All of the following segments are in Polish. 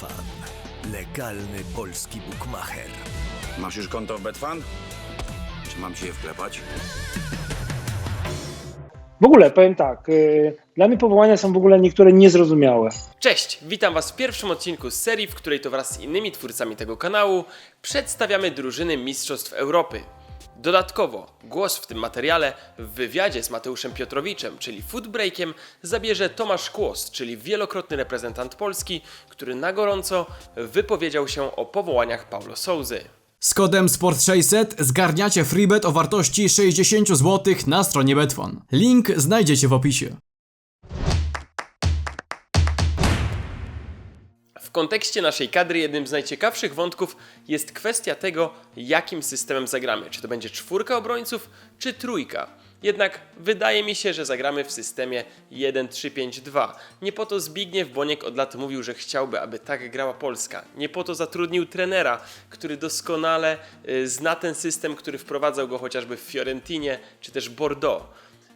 Betfan. Legalny polski bukmacher. Masz już konto w Betfan? Czy mam ci je wklepać? W ogóle powiem tak, y, dla mnie powołania są w ogóle niektóre niezrozumiałe. Cześć, witam Was w pierwszym odcinku z serii, w której to wraz z innymi twórcami tego kanału przedstawiamy drużyny Mistrzostw Europy. Dodatkowo głos w tym materiale w wywiadzie z Mateuszem Piotrowiczem, czyli Footbreakiem, zabierze Tomasz Kłos, czyli wielokrotny reprezentant Polski, który na gorąco wypowiedział się o powołaniach Paulo Souzy. Z kodem SPORT600 zgarniacie freebet o wartości 60 zł na stronie Betfan. Link znajdziecie w opisie. W kontekście naszej kadry jednym z najciekawszych wątków jest kwestia tego, jakim systemem zagramy. Czy to będzie czwórka obrońców, czy trójka. Jednak wydaje mi się, że zagramy w systemie 1-3-5-2. Nie po to Zbigniew Boniek od lat mówił, że chciałby, aby tak grała Polska. Nie po to zatrudnił trenera, który doskonale y, zna ten system, który wprowadzał go chociażby w Fiorentinie czy też Bordeaux.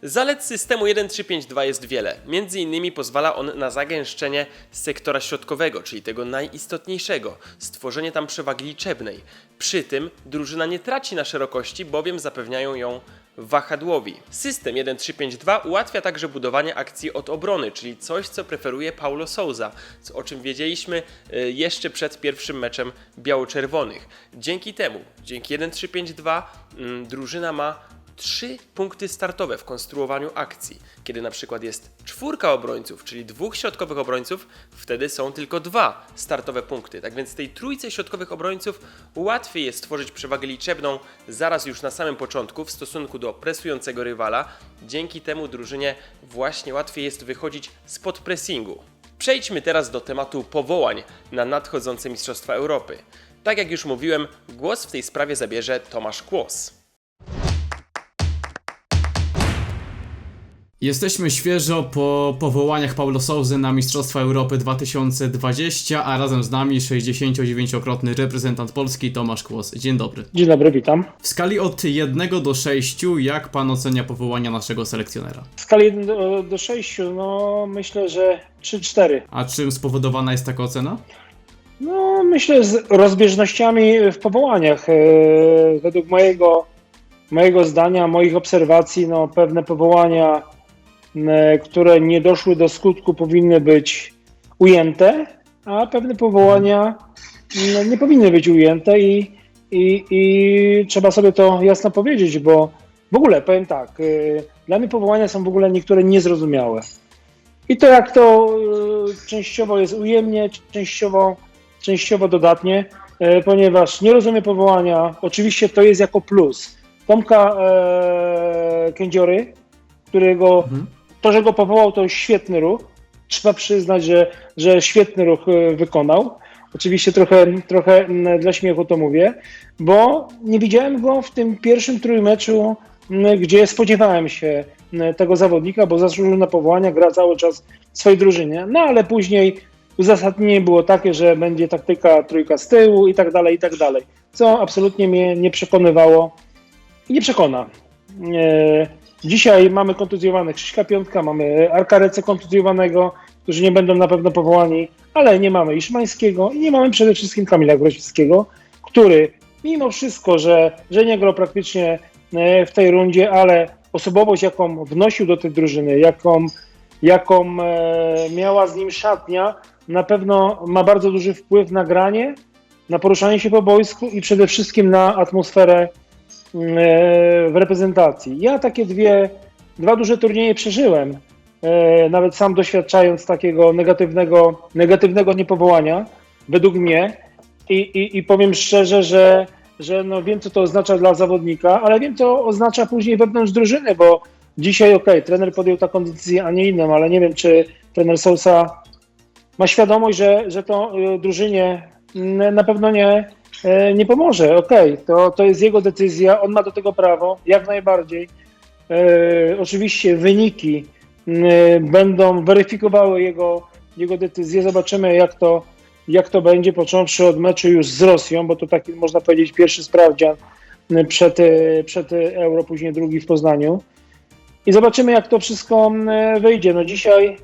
Zalet systemu 1.3.5.2 jest wiele. Między innymi pozwala on na zagęszczenie sektora środkowego, czyli tego najistotniejszego, stworzenie tam przewagi liczebnej. Przy tym drużyna nie traci na szerokości, bowiem zapewniają ją wahadłowi. System 1.3.5.2 ułatwia także budowanie akcji od obrony, czyli coś, co preferuje Paulo Souza, o czym wiedzieliśmy y, jeszcze przed pierwszym meczem biało-czerwonych. Dzięki temu, dzięki 1.3.5.2 mm, drużyna ma trzy punkty startowe w konstruowaniu akcji. Kiedy na przykład jest czwórka obrońców, czyli dwóch środkowych obrońców, wtedy są tylko dwa startowe punkty. Tak więc tej trójce środkowych obrońców łatwiej jest stworzyć przewagę liczebną zaraz już na samym początku w stosunku do presującego rywala. Dzięki temu drużynie właśnie łatwiej jest wychodzić spod pressingu. Przejdźmy teraz do tematu powołań na nadchodzące Mistrzostwa Europy. Tak jak już mówiłem, głos w tej sprawie zabierze Tomasz Kłos. Jesteśmy świeżo po powołaniach Paulo Souzy na Mistrzostwa Europy 2020, a razem z nami 69-krotny reprezentant Polski Tomasz Kłos. Dzień dobry. Dzień dobry, witam. W skali od 1 do 6, jak pan ocenia powołania naszego selekcjonera? W skali 1 do, do 6, no myślę, że 3-4. A czym spowodowana jest taka ocena? No myślę z rozbieżnościami w powołaniach. E, według mojego, mojego zdania, moich obserwacji, no pewne powołania, które nie doszły do skutku powinny być ujęte, a pewne powołania m, nie powinny być ujęte i, i, i trzeba sobie to jasno powiedzieć, bo w ogóle powiem tak, e, dla mnie powołania są w ogóle niektóre niezrozumiałe. I to jak to e, częściowo jest ujemnie, częściowo, częściowo dodatnie, e, ponieważ nie rozumiem powołania. Oczywiście to jest jako plus. Tomka e, Kędziory, którego Mhm. To, że go powołał, to świetny ruch. Trzeba przyznać, że, że świetny ruch e, wykonał. Oczywiście trochę, trochę mm, dla śmiechu to mówię, bo nie widziałem go w tym pierwszym trójmeczu, mm, gdzie spodziewałem się mm, tego zawodnika, bo zasłużył na powołania, gra cały czas w swojej drużynie. No ale później uzasadnienie było takie, że będzie taktyka trójka z tyłu i tak dalej, i tak dalej. Co absolutnie mnie nie przekonywało i nie przekona. Dzisiaj mamy kontuzjowanych Krzyśka Piątka, mamy Arkarecę kontuzjowanego, którzy nie będą na pewno powołani, ale nie mamy Iszmańskiego i nie mamy przede wszystkim Kamila Grosickiego, który mimo wszystko, że, że nie grał praktycznie e, w tej rundzie, ale osobowość, jaką wnosił do tej drużyny, jaką, jaką e, miała z nim szatnia, na pewno ma bardzo duży wpływ na granie, na poruszanie się po boisku i przede wszystkim na atmosferę w reprezentacji. Ja takie dwie, dwa duże turnieje przeżyłem, e, nawet sam doświadczając takiego negatywnego, negatywnego niepowołania, według mnie. I, i, i powiem szczerze, że, że no wiem, co to oznacza dla zawodnika, ale wiem, co oznacza później wewnątrz drużyny, bo dzisiaj, okej, trener podjął taką decyzję, a nie inną, ale nie wiem, czy trener Sousa ma świadomość, że, że to y, drużynie na pewno nie, e, nie pomoże. Okej, to, to jest jego decyzja, on ma do tego prawo, jak najbardziej. E, oczywiście wyniki będą weryfikowały jego, jego decyzję. Zobaczymy, jak to, jak to będzie, począwszy od meczu już z Rosją, bo to taki, można powiedzieć, pierwszy sprawdzian przed, e, przed Euro, później drugi w Poznaniu. I zobaczymy, jak to wszystko wyjdzie. No dzisiaj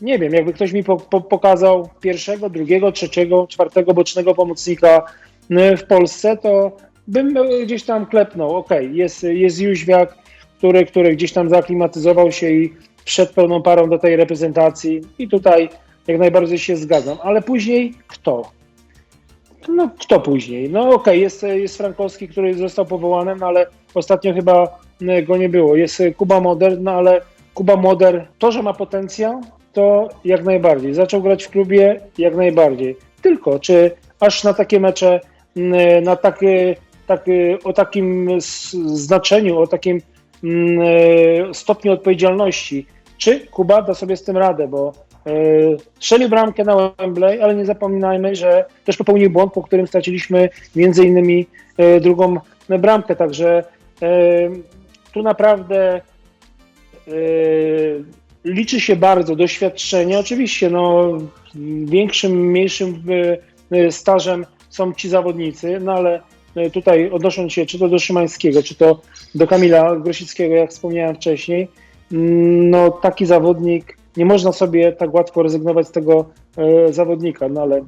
Nie wiem, jakby ktoś mi po, po, pokazał pierwszego, drugiego, trzeciego, czwartego bocznego pomocnika w Polsce, to bym y, gdzieś tam klepnął. Okej, jest, jest Jóźwiak, który, który gdzieś tam zaaklimatyzował się i wszedł pełną parą do tej reprezentacji i tutaj jak najbardziej się zgadzam. Ale później kto? No kto później? No okej, jest, jest Frankowski, który został powołany, no ale ostatnio chyba y, go nie było. Jest Kuba Moder, no ale Kuba Moder, to, że ma potencjał, to jak najbardziej. Zaczął grać w klubie, jak najbardziej. Tylko, czy aż na takie mecze, na takie, takie, o takim znaczeniu, o takim mm, e, stopniu odpowiedzialności, czy Kuba da sobie z tym radę, bo e, strzelił bramkę na Wembley, ale nie zapominajmy, że też popełnił błąd, po którym straciliśmy między innymi drugą bramkę, także tu naprawdę liczy się bardzo doświadczenie. Oczywiście, no, większym, mniejszym stażem są ci zawodnicy, no ale yy, tutaj odnosząc się czy to do Szymańskiego, czy to do Kamila Grosickiego, jak wspomniałem wcześniej, mm, no taki zawodnik, nie można sobie tak łatwo rezygnować z tego yy, zawodnika, no ale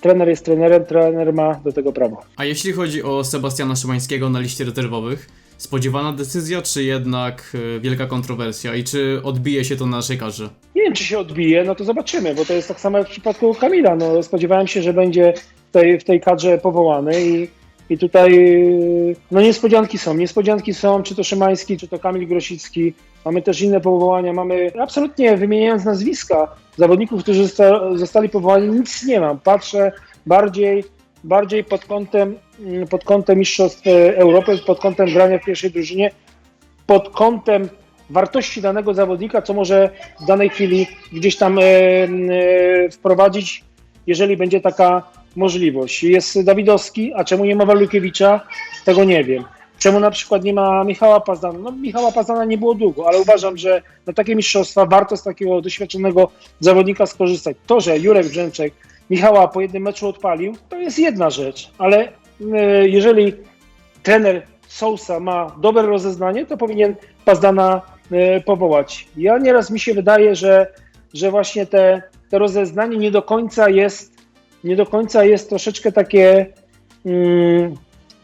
trener jest trenerem, trener ma do tego prawo. A jeśli chodzi o Sebastiana Szymańskiego na liście rezerwowych, spodziewana decyzja, czy jednak e, wielka kontrowersja i czy odbije się to na naszej karze? Nie wiem, czy się odbije, no to zobaczymy, bo to jest tak samo jak w przypadku Kamila. No, spodziewałem się, że będzie tej, w tej kadrze powołany i, i tutaj yy, no niespodzianki są. Niespodzianki są, czy to Szymański, czy to Kamil Grosicki. Mamy też inne powołania. Mamy absolutnie, wymieniając nazwiska zawodników, którzy zosta, zostali powołani, nic nie mam. Patrzę bardziej, bardziej pod kątem, mm, pod kątem Mistrzostw e, Europy, pod kątem grania w pierwszej drużynie, pod kątem wartości danego zawodnika, co może w danej chwili gdzieś tam e, e, wprowadzić, jeżeli będzie taka możliwość. Jest Dawidowski, a czemu nie ma Walukiewicza? Tego nie wiem. Czemu na przykład nie ma Michała Pazdana? No Michała Pazdana nie było długo, ale uważam, że na takie mistrzostwa warto z takiego doświadczonego zawodnika skorzystać. To, że Jurek Brzęczek Michała po jednym meczu odpalił, to jest jedna rzecz, ale e, jeżeli trener Sousa ma dobre rozeznanie, to powinien Pazdana e, powołać. Ja nieraz mi się wydaje, że, że właśnie te, te rozeznanie nie do końca jest, nie do końca jest troszeczkę takie mm,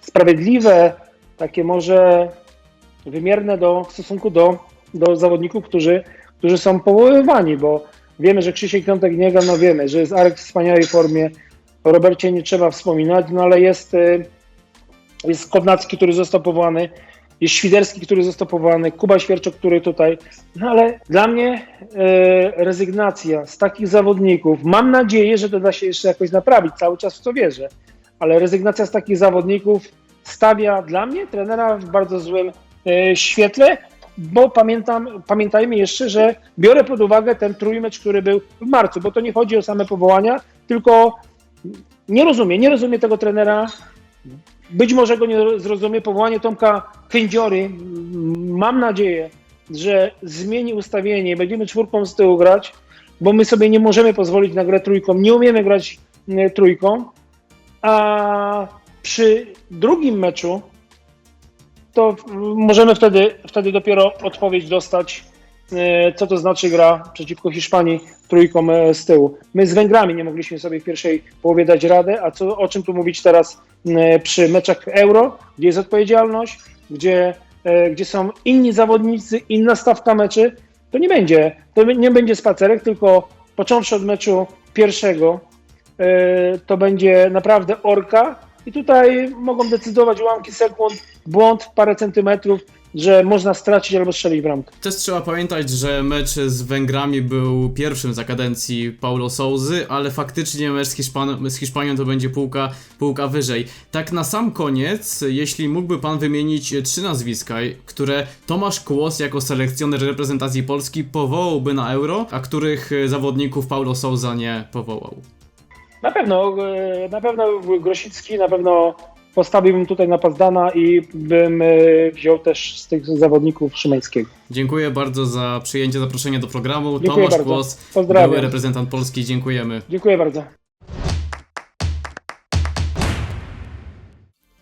sprawiedliwe, takie może wymierne do, w stosunku do, do zawodników, którzy, którzy są powoływani, bo wiemy, że Krzysiek Piątek nie gra, no wiemy, że jest Arek w wspaniałej formie, o Robercie nie trzeba wspominać, no ale jest, y, jest Kownacki, który został powołany, jest Świderski, który został powołany, Kuba Świerczok, który tutaj, no ale dla mnie e, rezygnacja z takich zawodników, mam nadzieję, że to da się jeszcze jakoś naprawić, cały czas w to wierzę, ale rezygnacja z takich zawodników stawia dla mnie trenera w bardzo złym e, świetle, bo pamiętam, pamiętajmy jeszcze, że biorę pod uwagę ten trójmecz, który był w marcu, bo to nie chodzi o same powołania, tylko nie rozumie, nie rozumie tego trenera. Być może go nie zrozumie powołanie Tomka Kędziory. Mam nadzieję, że zmieni ustawienie, będziemy czwórką z tyłu grać, bo my sobie nie możemy pozwolić na grę trójką, nie umiemy grać e, trójką, a przy drugim meczu to możemy wtedy, wtedy dopiero odpowiedź dostać, co to znaczy gra przeciwko Hiszpanii trójką e, z tyłu. My z Węgrami nie mogliśmy sobie w pierwszej połowie dać radę, a co, o czym tu mówić teraz e, przy meczach Euro, gdzie jest odpowiedzialność, gdzie, e, gdzie są inni zawodnicy, inna stawka meczy, to nie będzie, to nie będzie spacerek, tylko począwszy od meczu pierwszego, e, to będzie naprawdę orka i tutaj mogą decydować ułamki sekund, błąd, parę centymetrów, że można stracić albo strzelić bramkę. Też trzeba pamiętać, że mecz z Węgrami był pierwszym za kadencji Paulo Souzy, ale faktycznie mecz z, Hiszpan- z Hiszpanią to będzie półka, półka wyżej. Tak na sam koniec, jeśli mógłby pan wymienić trzy nazwiska, które Tomasz Kłos jako selekcjoner reprezentacji Polski powołałby na Euro, a których zawodników Paulo Souza nie powołał. Na pewno, e, na pewno Grosicki, na pewno postawiłbym tutaj na Pazdana i bym e, wziął też z tych zawodników Szymańskiego. Dziękuję bardzo za przyjęcie zaproszenia do programu. Dziękuję Tomasz bardzo. Kłos, Pozdrawiam. były reprezentant Polski, dziękujemy. Dziękuję bardzo.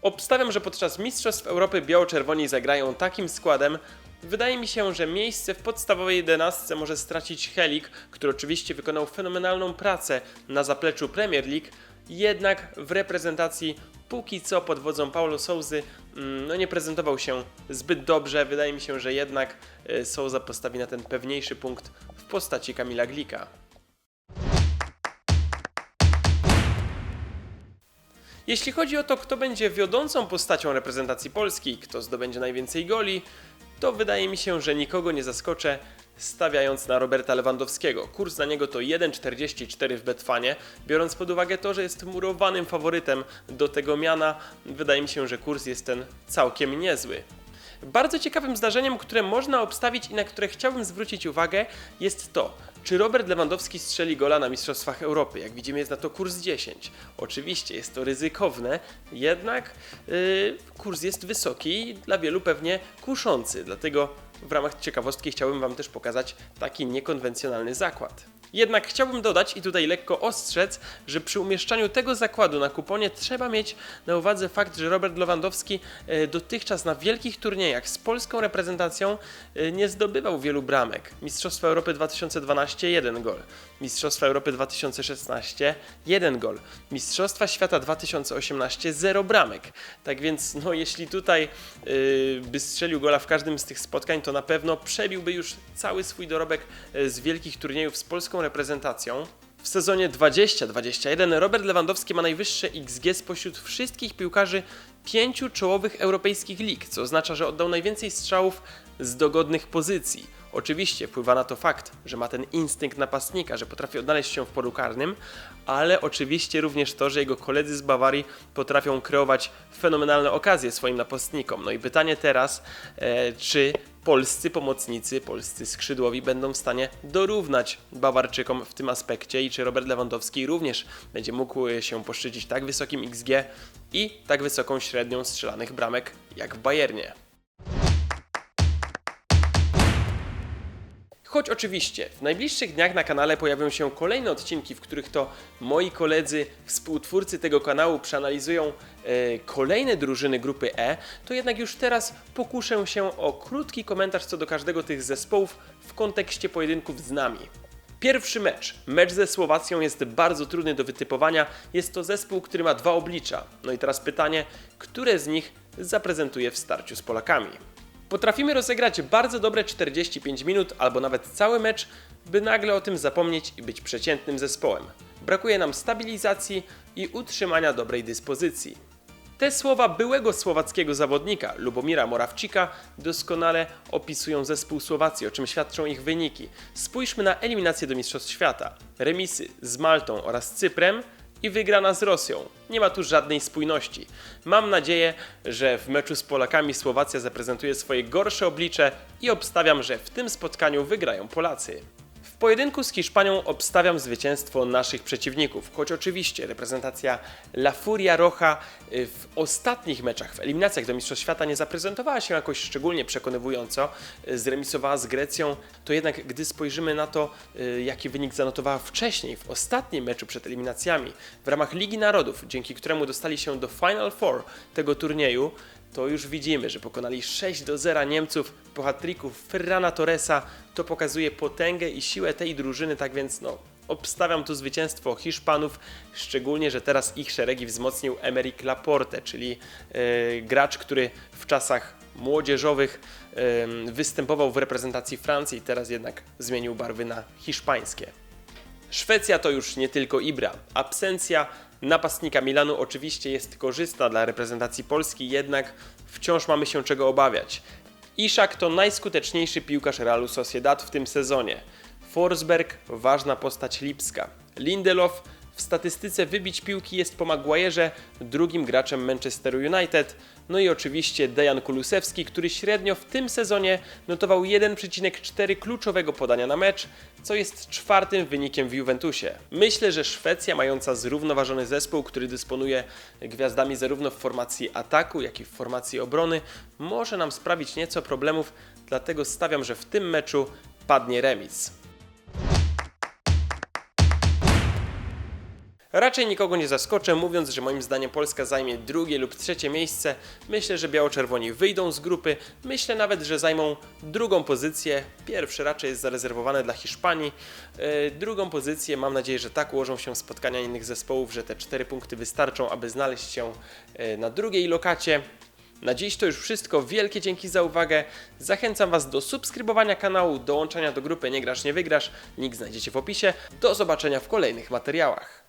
Obstawiam, że podczas Mistrzostw Europy biało-czerwoni zagrają takim składem, Wydaje mi się, że miejsce w podstawowej jedenastce może stracić Helik, który oczywiście wykonał fenomenalną pracę na zapleczu Premier League, jednak w reprezentacji póki co pod wodzą Paulo Souzy mm, no nie prezentował się zbyt dobrze. Wydaje mi się, że jednak e, Souza postawi na ten pewniejszy punkt w postaci Kamila Glika. Jeśli chodzi o to, kto będzie wiodącą postacią reprezentacji Polski, kto zdobędzie najwięcej goli, to wydaje mi się, że nikogo nie zaskoczę, stawiając na Roberta Lewandowskiego. Kurs na niego to 1,44 w Betfanie. Biorąc pod uwagę to, że jest murowanym faworytem do tego miana, wydaje mi się, że kurs jest ten całkiem niezły. Bardzo ciekawym zdarzeniem, które można obstawić i na które chciałbym zwrócić uwagę, jest to, czy Robert Lewandowski strzeli gola na Mistrzostwach Europy. Jak widzimy, jest na to kurs 10. Oczywiście jest to ryzykowne, jednak yy, kurs jest wysoki i dla wielu pewnie kuszący. Dlatego w ramach ciekawostki chciałbym Wam też pokazać taki niekonwencjonalny zakład. Jednak chciałbym dodać i tutaj lekko ostrzec, że przy umieszczaniu tego zakładu na kuponie trzeba mieć na uwadze fakt, że Robert Lewandowski e, dotychczas na wielkich turniejach z polską reprezentacją e, nie zdobywał wielu bramek. Mistrzostwa Europy 2012 1 gol, Mistrzostwa Europy 2016 1 gol, Mistrzostwa Świata 2018 0 bramek. Tak więc no jeśli tutaj yy, by strzelił gola w każdym z tych spotkań, to na pewno przebiłby już cały swój dorobek z wielkich turniejów z polską reprezentacją. W sezonie 20-21 Robert Lewandowski ma najwyższe XG spośród wszystkich piłkarzy pięciu czołowych europejskich lig, co oznacza, że oddał najwięcej strzałów z dogodnych pozycji. Oczywiście wpływa na to fakt, że ma ten instynkt napastnika, że potrafi odnaleźć się w polu karnym, ale oczywiście również to, że jego koledzy z Bawarii potrafią kreować fenomenalne okazje swoim napastnikom. No i pytanie teraz, e, czy polscy pomocnicy, polscy skrzydłowi będą w stanie dorównać Bawarczykom w tym aspekcie i czy Robert Lewandowski również będzie mógł e, się poszczycić tak wysokim XG i tak wysoką średnią strzelanych bramek jak w Bayernie. Choć oczywiście w najbliższych dniach na kanale pojawią się kolejne odcinki, w których to moi koledzy, współtwórcy tego kanału przeanalizują e, kolejne drużyny grupy E, to jednak już teraz pokuszę się o krótki komentarz co do każdego tych zespołów w kontekście pojedynków z nami. Pierwszy mecz, mecz ze Słowacją jest bardzo trudny do wytypowania. Jest to zespół, który ma dwa oblicza. No i teraz pytanie, które z nich zaprezentuje w starciu z Polakami? Potrafimy rozegrać bardzo dobre 45 minut albo nawet cały mecz, by nagle o tym zapomnieć i być przeciętnym zespołem. Brakuje nam stabilizacji i utrzymania dobrej dyspozycji. Te słowa byłego słowackiego zawodnika Lubomira Morawcika doskonale opisują zespół Słowacji, o czym świadczą ich wyniki. Spójrzmy na eliminację do Mistrzostw Świata. Remisy z Maltą oraz Cyprem i wygrana z Rosją. Nie ma tu żadnej spójności. Mam nadzieję, że w meczu z Polakami Słowacja zaprezentuje swoje gorsze oblicze i obstawiam, że w tym spotkaniu wygrają Polacy. Pojedynku z Hiszpanią obstawiam zwycięstwo naszych przeciwników, choć oczywiście reprezentacja La Furia Roja y, w ostatnich meczach, w eliminacjach do Mistrzostw Świata nie zaprezentowała się jakoś szczególnie przekonywująco, y, zremisowała z Grecją, to jednak gdy spojrzymy na to, y, jaki wynik zanotowała wcześniej, w ostatnim meczu przed eliminacjami, w ramach Ligi Narodów, dzięki któremu dostali się do Final Four tego turnieju, to już widzimy, że pokonali 6 do 0 Niemców po hat-tricku Ferrana Torresa. To pokazuje potęgę i siłę tej drużyny, tak więc no, obstawiam tu zwycięstwo Hiszpanów, szczególnie, że teraz ich szeregi wzmocnił Emerick Laporte, czyli yy, gracz, który w czasach młodzieżowych yy, występował w reprezentacji Francji, teraz jednak zmienił barwy na hiszpańskie. Szwecja to już nie tylko Ibra. Absencja napastnika Milanu oczywiście jest korzystna dla reprezentacji Polski, jednak wciąż mamy się czego obawiać. Iszak to najskuteczniejszy piłkarz Realu Sociedad w tym sezonie. Forsberg ważna postać Lipska. Lindelof w statystyce wybić piłki jest po Maguire'ze drugim graczem Manchesteru United. No i oczywiście Dejan Kulusewski, który średnio w tym sezonie notował 1,4 kluczowego podania na mecz, co jest czwartym wynikiem w Juventusie. Myślę, że Szwecja, mająca zrównoważony zespół, który dysponuje gwiazdami zarówno w formacji ataku, jak i w formacji obrony, może nam sprawić nieco problemów, dlatego stawiam, że w tym meczu padnie remis. Raczej nikogo nie zaskoczę, mówiąc, że moim zdaniem Polska zajmie drugie lub trzecie miejsce. Myślę, że biało-czerwoni wyjdą z grupy. Myślę nawet, że zajmą drugą pozycję. Pierwszy raczej jest zarezerwowany dla Hiszpanii. Yy, drugą pozycję mam nadzieję, że tak ułożą się spotkania innych zespołów, że te cztery punkty wystarczą, aby znaleźć się yy, na drugiej lokacie. Na dziś to już wszystko. Wielkie dzięki za uwagę. Zachęcam Was do subskrybowania kanału, dołączania do grupy Nie Grasz Nie Wygrasz. Link znajdziecie w opisie. Do zobaczenia w kolejnych materiałach.